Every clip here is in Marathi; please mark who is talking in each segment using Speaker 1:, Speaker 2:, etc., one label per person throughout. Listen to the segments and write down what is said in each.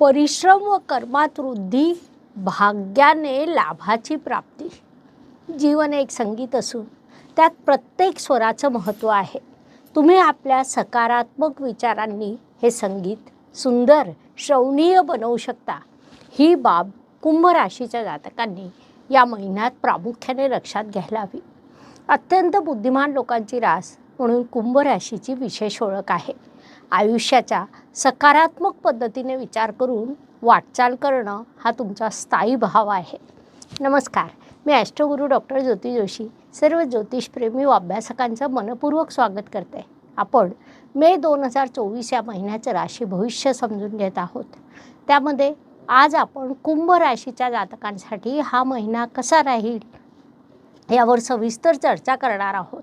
Speaker 1: परिश्रम व कर्मात वृद्धी भाग्याने लाभाची प्राप्ती. जीवन एक संगीत असून त्यात प्रत्येक स्वराचं महत्त्व आहे. तुम्ही आपल्या सकारात्मक विचारांनी हे संगीत सुंदर श्रवणीय बनवू शकता. ही बाब कुंभ राशीच्या जातकांनी या महिन्यात प्रामुख्याने लक्षात घ्यायला हवी. अत्यंत बुद्धिमान लोकांची रास म्हणून कुंभ राशीची विशेष ओळख आहे. आयुष्याच्या सकारात्मक पद्धतीने विचार करून वाटचाल करणं हा तुमचा स्थायी भाव आहे. नमस्कार. मी ॲस्ट्रोगुरू डॉक्टर ज्योती जोशी सर्व ज्योतिषप्रेमी व अभ्यासकांचं मनपूर्वक स्वागत करते. आपण मे दोन हजार चोवीस या महिन्याचं राशी भविष्य समजून घेत आहोत. त्यामध्ये आज आपण कुंभ राशीच्या जातकांसाठी हा महिना कसा राहील यावर सविस्तर चर्चा करणार आहोत.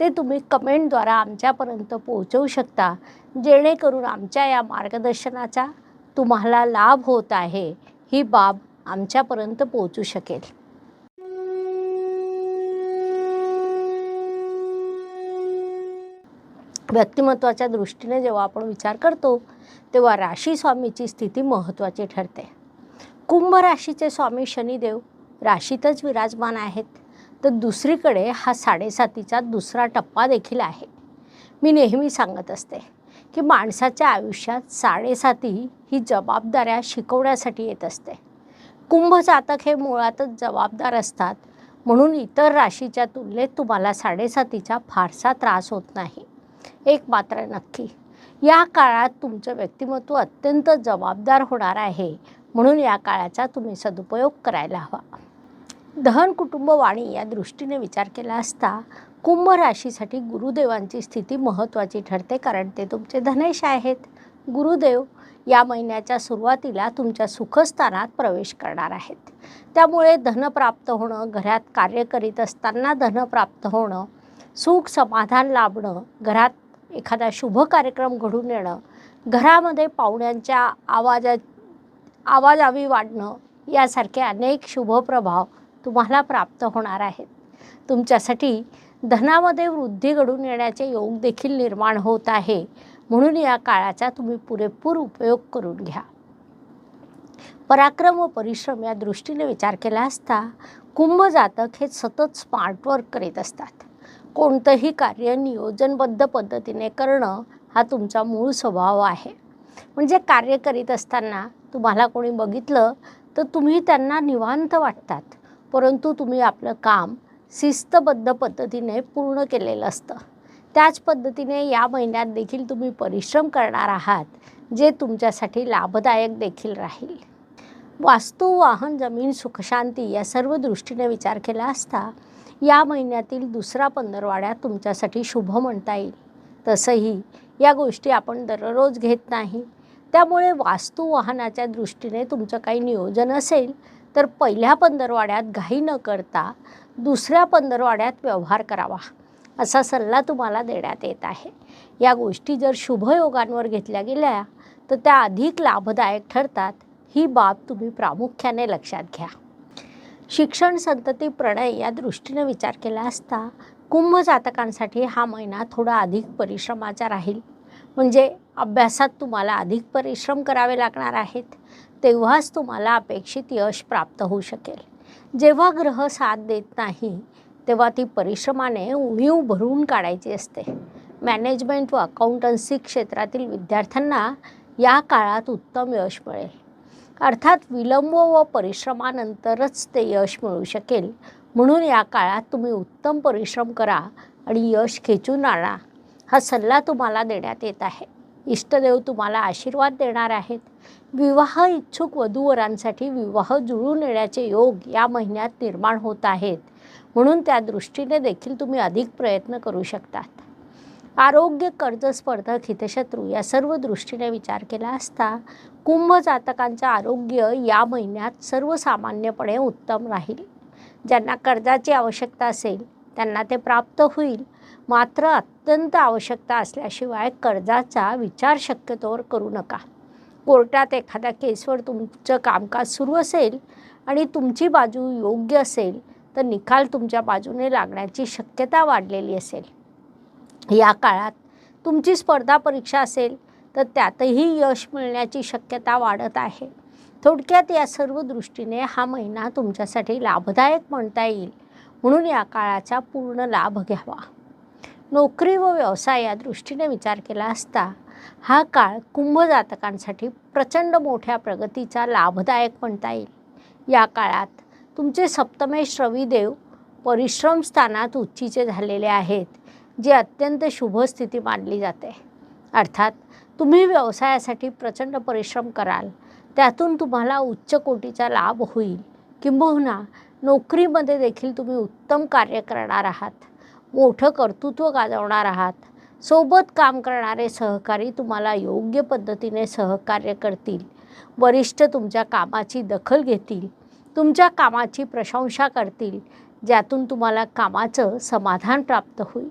Speaker 1: ते तुम्ही कमेंटद्वारा आमच्यापर्यंत पोहोचवू शकता. जेणेकरून आमच्या या मार्गदर्शनाचा तुम्हाला लाभ होत आहे. ही बाब आमच्यापर्यंत पोहोचू शकेल. व्यक्तिमत्वाच्या दृष्टीने जेव्हा आपण विचार करतो तेव्हा राशी स्वामीची स्थिती महत्त्वाची ठरते. कुंभ राशीचे स्वामी शनिदेव राशीतच विराजमान आहेत. तर दुसरीकडे हा साडेसातीचा दुसरा टप्पा देखील आहे. मी नेहमी सांगत असते की माणसाच्या आयुष्यात साडेसाती ही जबाबदाऱ्या शिकवण्यासाठी येत असते. कुंभ जातक हे मुळातच जबाबदार असतात म्हणून इतर राशीच्या तुलनेत तुम्हाला साडेसातीचा फारसा त्रास होत नाही. एक मात्र नक्की या काळात तुमचं व्यक्तिमत्व अत्यंत जबाबदार होणार आहे म्हणून या काळाचा तुम्ही सदुपयोग करायला हवा. दहन कुटुंब वाणी या दृष्टीने विचार केला असता कुंभ राशीसाठी गुरुदेवांची स्थिती महत्त्वाची ठरते कारण ते तुमचे धनेश आहेत. गुरुदेव या महिन्याच्या सुरुवातीला तुमच्या सुखस्थानात प्रवेश करणार आहेत. त्यामुळे धन प्राप्त होणं घरात कार्य करीत असताना धन प्राप्त होणं सुख समाधान लाभणं घरात एखादा शुभ कार्यक्रम घडून येणं घरामध्ये पाहुण्यांच्या आवाजा आवाजावी वाढणं यासारखे अनेक शुभ प्रभाव तुम्हाला प्राप्त होणार आहेत. तुमच्यासाठी धनामध्ये वृद्धी घडून येण्याचे योग देखील निर्माण होत आहे. म्हणून या काळाचा तुम्ही पुरेपूर उपयोग करून घ्या. पराक्रम व परिश्रम या दृष्टीने विचार केला असता कुंभ जातक हे सतत स्मार्ट वर्क करीत असतात. कोणतंही कार्य नियोजनबद्ध पद्धतीने करणं हा तुमचा मूळ स्वभाव आहे. म्हणजे कार्य करीत असताना तुम्हाला कोणी बघितलं तर तुम्ही त्यांना निवांत वाटतात. परंतु तुम्ही आपलं काम शिस्तबद्ध पद्धतीने पूर्ण केलेलं असतं. त्याच पद्धतीने या महिन्यात देखील तुम्ही परिश्रम करणार आहात जे तुमच्यासाठी लाभदायक देखील राहील. वास्तू वाहन जमीन सुखशांती या सर्व दृष्टीने विचार केला असता या महिन्यातील दुसरा पंधरवाड्यात तुमच्यासाठी शुभ म्हणता येईल. तसंही या गोष्टी आपण दररोज घेत नाही. त्यामुळे वास्तू वाहनाच्या दृष्टीने तुमचं काही नियोजन असेल तर पहिल्या पंधरवाड्यात घाई न करता दुसऱ्या पंधरवाड्यात व्यवहार करावा असा सल्ला तुम्हाला देण्यात येत आहे. या गोष्टी जर शुभयोगांवर घेतल्या गेल्या तर त्या अधिक लाभदायक ठरतात ही बाब तुम्ही प्रामुख्याने लक्षात घ्या. शिक्षण संतती प्रणय या दृष्टीने विचार केला असता कुंभ जातकांसाठी हा महिना थोडा अधिक परिश्रमाचा राहील. म्हणजे अभ्यासात तुम्हाला अधिक परिश्रम करावे लागणार आहेत. तेव्हाच तुम्हाला अपेक्षित यश प्राप्त होऊ शकेल. जेव्हा ग्रह साथ देत नाही तेव्हा ती परिश्रमाने उणीव भरून काढायची असते. मॅनेजमेंट व अकाउंटन्सी क्षेत्रातील विद्यार्थ्यांना या काळात उत्तम यश मिळेल. अर्थात विलंब व परिश्रमानंतरच ते यश मिळू शकेल. म्हणून या काळात तुम्ही उत्तम परिश्रम करा आणि यश खेचून आणा. हा सल्ला तुम्हाला देण्यात येत आहे. इष्टदेव तुम्हाला आशीर्वाद देणार आहेत. विवाह इच्छुक वधूवरांसाठी विवाह जुळून येण्याचे योग या महिन्यात निर्माण होत आहेत. म्हणून त्या दृष्टीने देखील तुम्ही अधिक प्रयत्न करू शकतात. आरोग्य कर्ज स्पर्धक हितशत्रू या सर्व दृष्टीने विचार केला असता कुंभ जातकांचं आरोग्य या महिन्यात सर्वसामान्यपणे उत्तम राहील. ज्यांना कर्जाची आवश्यकता असेल त्यांना ते प्राप्त होईल. मात्र अत्यंत आवश्यकता असल्याशिवाय कर्जाचा विचार शक्यतोवर करू नका. कोर्टात एखाद्या केसवर तुमचं कामकाज सुरू असेल आणि तुमची बाजू योग्य असेल तर निकाल तुमच्या बाजूने लागण्याची शक्यता वाढलेली असेल. या काळात तुमची स्पर्धा परीक्षा असेल तर त्यातही यश मिळण्याची शक्यता वाढत आहे. थोडक्यात या सर्व दृष्टीने हा महिना तुमच्यासाठी लाभदायक म्हणता येईल म्हणून या काळाचा पूर्ण लाभ घ्यावा. नोकरी व व्यवसाय या दृष्टीने विचार केला असता हा काळ कुंभ जातकांसाठी प्रचंड मोठ्या प्रगतीचा लाभदायक म्हणता येईल. या काळात तुमचे सप्तमेश रविदेव परिश्रम स्थानात उच्चीचे झालेले आहेत जे अत्यंत शुभ स्थिती मानली जाते. अर्थात तुम्ही व्यवसायासाठी प्रचंड परिश्रम कराल त्यातून तुम्हाला उच्च कोटीचा लाभ होईल. किंबहुना नोकरीमध्ये देखील तुम्ही उत्तम कार्य करणार आहात मोठं कर्तृत्व गाजवणार आहात सोबत काम करणारे सहकारी तुम्हाला योग्य पद्धतीने सहकार्य करतील. वरिष्ठ तुमच्या कामाची दखल घेतील. तुमच्या कामाची प्रशंसा करतील. ज्यातून तुम्हाला कामाचं समाधान प्राप्त होईल.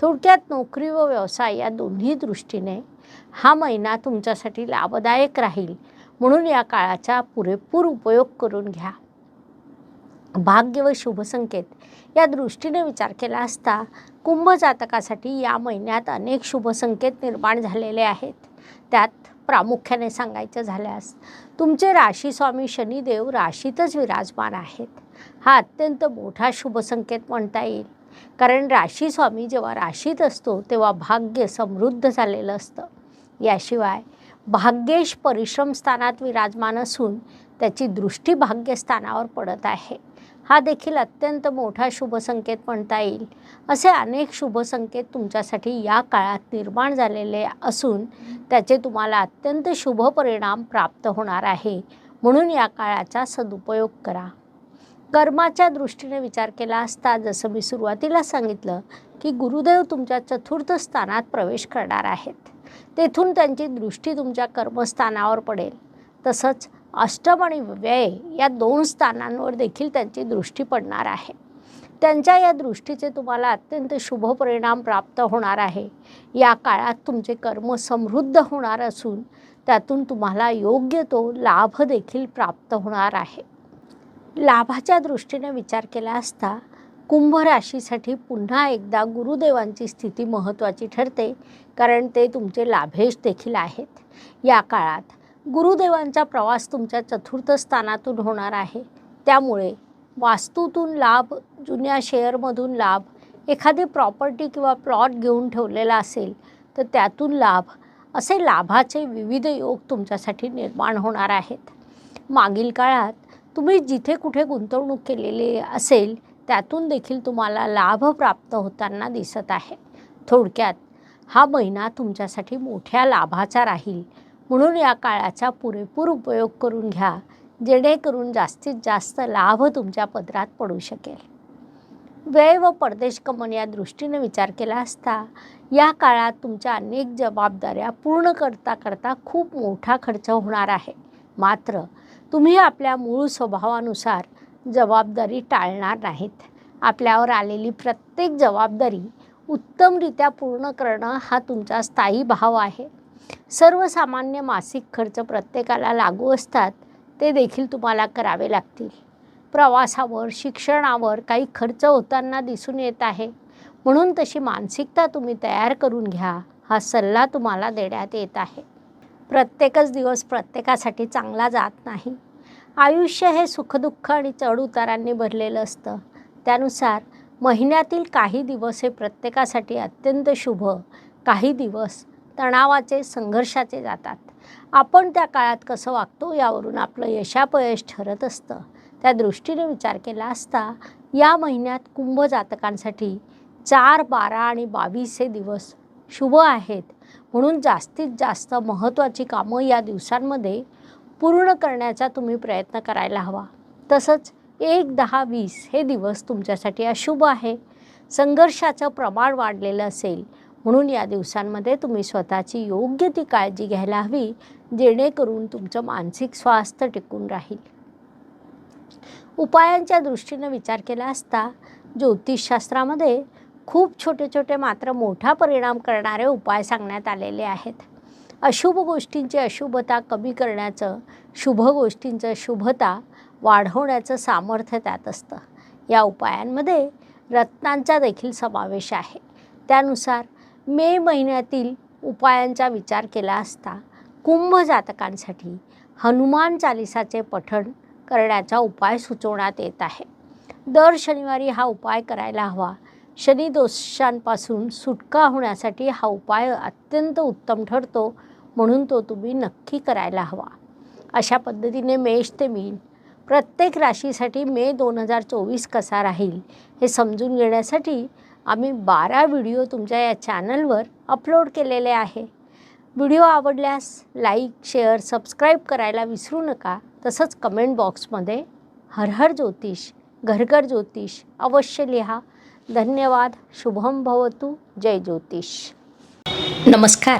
Speaker 1: थोडक्यात नोकरी व व्यवसाय या दोन्ही दृष्टीने हा महिना तुमच्यासाठी लाभदायक राहील. म्हणून या काळाचा पुरेपूर उपयोग करून घ्या. भाग्य व शुभसंकेत या दृष्टीने विचार केला असता कुंभ जातकासाठी या महिन्यात अनेक शुभसंकेत निर्माण झालेले आहेत. त्यात प्रामुख्याने सांगायचं झाल्यास तुमचे राशीस्वामी शनिदेव राशीतच विराजमान आहेत. हा अत्यंत मोठा शुभसंकेत म्हणता येईल. कारण राशीस्वामी जेव्हा राशीत असतो तेव्हा भाग्य समृद्ध झालेलं असतं. याशिवाय भाग्येश परिश्रम स्थानात विराजमान असून त्याची दृष्टी भाग्यस्थानावर पडत आहे. हा देखील अत्यंत मोठा शुभसंकेत म्हणता येईल. असे अनेक शुभसंकेत तुमच्यासाठी या काळात निर्माण झालेले असून त्याचे तुम्हाला अत्यंत शुभ परिणाम प्राप्त होणार आहे. म्हणून या काळाचा सदुपयोग करा. कर्माच्या दृष्टीने विचार केला असता जसं मी सुरुवातीला सांगितलं की गुरुदेव तुमच्या चतुर्थ स्थानात प्रवेश करणार आहेत. तेथून त्यांची दृष्टी तुमच्या कर्मस्थानावर पडेल. तसंच अष्टम आणि व्यय या दोन स्थानांवर देखील त्यांची दृष्टी पडणार आहे. त्यांच्या या दृष्टीचे तुम्हाला अत्यंत शुभ परिणाम प्राप्त होणार आहे. या काळात तुमचे कर्म समृद्ध होणार असून त्यातून तुम्हाला योग्य तो लाभ देखील प्राप्त होणार आहे. लाभाच्या दृष्टीने विचार केला असता कुंभ राशीसाठी पुन्हा एकदा गुरुदेवांची स्थिती महत्त्वाची ठरते कारण ते तुमचे लाभेश देखील आहेत. या काळात गुरुदेवांचा प्रवास तुमच्या चतुर्थ स्थानातून होणार आहे. त्यामुळे वास्तूतून लाभ जुन्या शेअरमधून लाभ एखादी प्रॉपर्टी किंवा प्लॉट घेऊन ठेवलेला असेल तर त्यातून लाभ असे लाभाचे विविध योग तुमच्यासाठी निर्माण होणार आहेत. मागील काळात तुम्ही जिथे कुठे गुंतवणूक केलेली असेल त्यातून देखील तुम्हाला लाभ प्राप्त होताना दिसत आहे. थोडक्यात हा महिना तुमच्यासाठी मोठ्या लाभाचा राहील. म्हणून या काळाचा पुरेपूर उपयोग करून घ्या जेणेकरून जास्तीत जास्त लाभ तुमच्या पदरात पडू शकेल. वेळ व परदेश कमन या दृष्टीने विचार केला असता या काळात तुमच्या अनेक जबाबदाऱ्या पूर्ण करता करता खूप मोठा खर्च होणार आहे. मात्र तुम्ही आपल्या मूळ स्वभावानुसार जबाबदारी टाळणार नाहीत. आपल्यावर आलेली प्रत्येक जबाबदारी उत्तमरित्या पूर्ण करणं हा तुमचा स्थायी भाव आहे. सर्वसामान्य मासिक खर्च प्रत्येकाला लागू असतात ते देखील तुम्हाला करावे लागतील. प्रवासावर शिक्षणावर काही खर्च होताना दिसून येत आहे. म्हणून तशी मानसिकता तुम्ही तयार करून घ्या हा सल्ला तुम्हाला देण्यात येत आहे. प्रत्येकच दिवस प्रत्येकासाठी चांगला जात नाही. आयुष्य हे सुखदुःख आणि चढउतारांनी भरलेलं असतं. त्यानुसार महिन्यातील काही दिवस हे प्रत्येकासाठी अत्यंत शुभ काही दिवस तणावाचे संघर्षाचे जातात. आपण त्या काळात कसं वागतो यावरून आपलं यशापयश ठरत असतं. त्या दृष्टीने विचार केला असता या महिन्यात कुंभ जातकांसाठी चार बारा आणि बावीस हे दिवस शुभ आहेत. म्हणून जास्तीत जास्त महत्त्वाची कामं या दिवसांमध्ये पूर्ण करण्याचा तुम्ही प्रयत्न करायला हवा. तसंच एक दहा वीस हे दिवस तुमच्यासाठी अशुभ आहे. संघर्षाचं प्रमाण वाढलेलं असेल म्हणून या दिवसांमध्ये तुम्ही स्वतःची योग्य ती काळजी घ्यायला हवी जेणेकरून तुमचं मानसिक स्वास्थ्य टिकून राहील. उपायांच्या दृष्टीनं विचार केला असता ज्योतिषशास्त्रामध्ये खूप छोटे छोटे मात्र मोठा परिणाम करणारे उपाय सांगण्यात आलेले आहेत. अशुभ गोष्टींची अशुभता कमी करण्याचं शुभ गोष्टींचं शुभता वाढवण्याचं सामर्थ्य त्यात असतं. या उपायांमध्ये रत्नांचा देखील समावेश आहे. त्यानुसार मे महिन्यातील उपायांचा विचार केला असता कुंभ जातकांसाठी हनुमान चालिसाचे पठण करण्याचा उपाय सुचवण्यात येत आहे. दर शनिवारी हा उपाय करायला हवा. शनिदोषांपासून सुटका होण्यासाठी हा उपाय अत्यंत उत्तम ठरतो म्हणून तो तुम्ही नक्की करायला हवा. अशा पद्धतीने मेष ते मीन प्रत्येक राशीसाठी मे दोन हजार चोवीस कसा राहील हे समजून घेण्यासाठी आम्ही बारा व्हिडिओ तुमच्या या चॅनलवर अपलोड केलेले आहे. व्हिडिओ आवडल्यास लाईक शेअर सबस्क्राईब करायला विसरू नका. तसंच कमेंट बॉक्समध्ये हर हर ज्योतिष घरघर ज्योतिष अवश्य लिहा. धन्यवाद. शुभम भवतु. जय ज्योतिष. नमस्कार.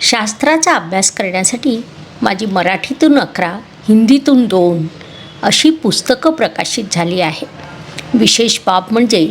Speaker 1: शास्त्राचा अभ्यास करण्यासाठी माझी मराठीतून अकरा हिंदीतून दोन अशी पुस्तकं प्रकाशित झाली आहे विशेष बाब म्हणजे